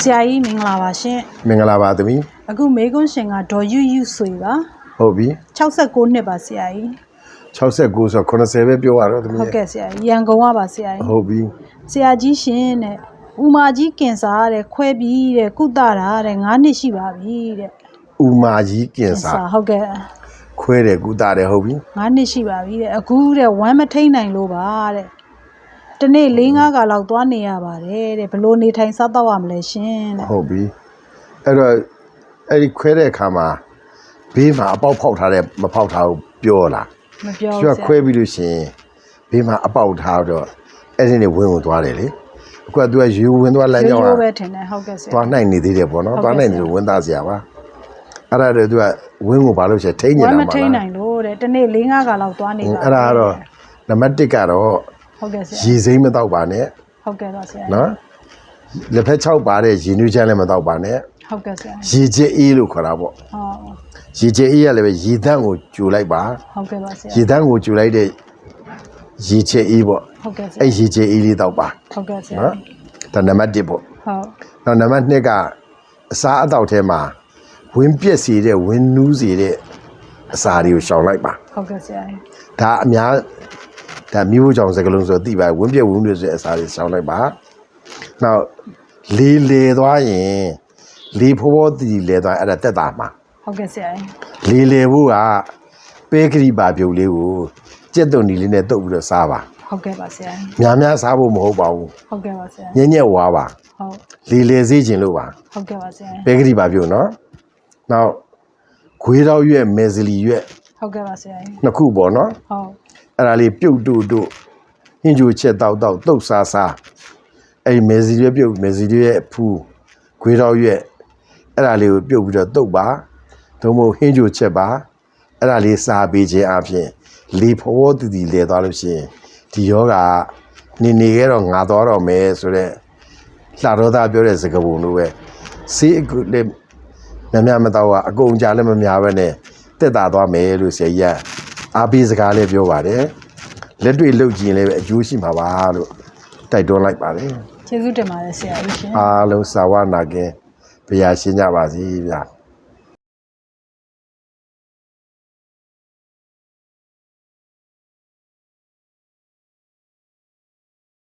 ဆရာကြီးမင်္ဂလာပါရှင်မင်္ဂလာပါသမီးအခုမေကွန်းရှင်ကဒေါ်ယူယူဆွေပါဟုတ်ပြီ69နှစ်ပါဆရာကြီး69ဆို80ပဲပြောရတော့သမီးဟုတ်ကဲ့ဆရာကြီးရန်ကုန်ကပါဆရာကြီးဟုတ်ပြီဆရာကြီးရှင်တဲ့ဥမာကြီးကင်ဆာတဲ့ခွဲပြီးတဲ့ကုသတာတဲ့9နှစ်ရှိပါပြီတဲ့ဥမာကြီးကင်ဆာဟုတ်ကဲ့ခွဲတယ်ကုသတယ်ဟုတ်ပြီ9နှစ်ရှိပါပြီတဲ့အခုတဲ့ဝမ်းမထိန်နိုင်လို့ပါတဲ့ တနေ့၄၅ခါလောက်သွားနေရပါတယ်တဲ့ဘလို့နေထိုင်စားတော့ရမလဲရှင်တဲ့ဟုတ်ပြီအဲ့တော့အဲ့ဒီခွဲတဲ့အခါမှာဘေးမှာအပေါက်ဖောက်ထားတဲ့မဖောက်ထားဘူးပြောလားမပြောကျွဘူးတ်ဆရာခွဲပြီးလို့ရှရင်ဘေးမှာအပေါက်ထားတော့အဲ့ဒီနေဝင်းဝင်သွားတယ်လေအခုကသူကရေဝင်သွားလမ်းကြောင်းရိုးကရိုးပဲထင်တယ်ဟုတ်ကဲ့ဆရာသွားနိုင်နေသေးတယ်ပေါ့နော်ဟုတ်ကဲ့သွားနိုင်တယ်လို့ဝင်းသားစရာပါအဲ့ဒါတော့သူကဝင်းကိုဘာလို့လဲထိန်းနေဝတာမ်းမမထိန်လားနိုင်လို့တဲ့တနေ့၄၅ခါလောက်သွားနေပါအဲ့ဒါကတော့နံပါတ်1ကတော့ ဟုတ်ကဲ့ဆရာရေစိမ်းမတော့ပါနဲ့ဟုတ်ကဲ့ပါဆရာနော်လက်ဖက်6ပါတဲ့ရေနွေးချမ်းလည်းမတော့ပါနဲ့ဟုတ်ကဲ့ဆရာရေချစ်အေးလို့ခေါ်တာပေါ့ဟောရေချစ်အေးရလည်းပဲရေတန့်ကိုကြိုလိုက်ပါဟုတ်ကဲ့ပါဆရာရေတန့်ကိုကြိုလိုက်တဲ့ရေချစ်အေးပေါ့ဟုတ်ကဲ့ဆရာအဲ့ရေချစ်အေးလေးတော့ပါဟုတ်ကဲ့ဆရာနော်ဒါနံပါတ်1ပေါ့ဟုတ်နောက်နံပါတ်2ကအစားအသောက်ထဲမှာဝင်းပြက်စီတဲ့ဝင်းနူးစီတဲ့အစာတွေကိုရှောင်လိုက်ပါဟုတ်ကဲ့ဆရာဒါအများ ဒါမျိုးကြောင်စကလုံးဆိုသိပါဝင်းပြက်ဝင်းနူးဆိုတဲ့အစာတွေရှောင်လိုက်ပါနောက်လေလေသွားရင်လေဖိုးဖိုးတီလေသွားရင်အဲ့ဒါတက်တာမှာဟုတ်ကဲ့ဆရာလေလေဖို့ကပဲကရိပါပြုတ်လေးကိုကြက်သွန်ဒီလေးနဲ့တုပ်ပြီးတော့စားပါဟုတ်ကဲ့ပါဆရာများများစားဖို့မဟုတ်ပါဘူးဟုတ်ကဲ့ပါဆရာညံ့ညက်ဝါပါဟုတ်လေလေစေးခြင်းလို့ပါဟုတ်ကဲ့ပါဆရာပဲကရိပါပြုတ်နော်နောက်ခွေးတော့ရွက်မယ်ဇလီရွက် ဟုတ်ကဲ့ပါဆရာနှစ်ခုပေါ့နော်ဟုတ်အဲ့ဒါလေးပြုတ်တို့တို့ဟင်းကြိုချက်တောက်တောက်တုတ်စားစားအဲ့ဒီမယ်ဇလီရွက်ပြုတ်မယ်ဇလီရွက်ဖူးခွေးတော့ရွက်အဲ့ဒါလေးကိုပြုတ်ပြီးတော့တုတ်ပါသို့မဟုတ်ဟင်းကြိုချက်ပါအဲ့ဒါလေးစားပေးခြင်းအပြင်လေဖောတည်တည်လဲသွားလို့ရှိရင်ဒီယောဂနေနေခဲ့တော့ငါသွားတော့မယ်ဆိုတော့လှတော်သားပြောတဲ့စကားပုံလိုပဲစေးအခုလည်းမများမတော့ကအကုန်ကြလည်းမများပဲနဲ့ တက်တာသွားမယ်လို့ဆရာကြီးကအားပေးစကားလည်းပြောပါတယ်လက်တွေ့လုပ်ကြည့်ရင်လည်းအကျိုးရှိမှာပါလို့တိုက်တွန်းလိုက်ပါတယ်ကျေးဇူးတင်ပါတယ်ဆရာကြီးရှင်အားလုံးစာဝနာကင်ဘုရားရှင်ကြပါစေဗျာ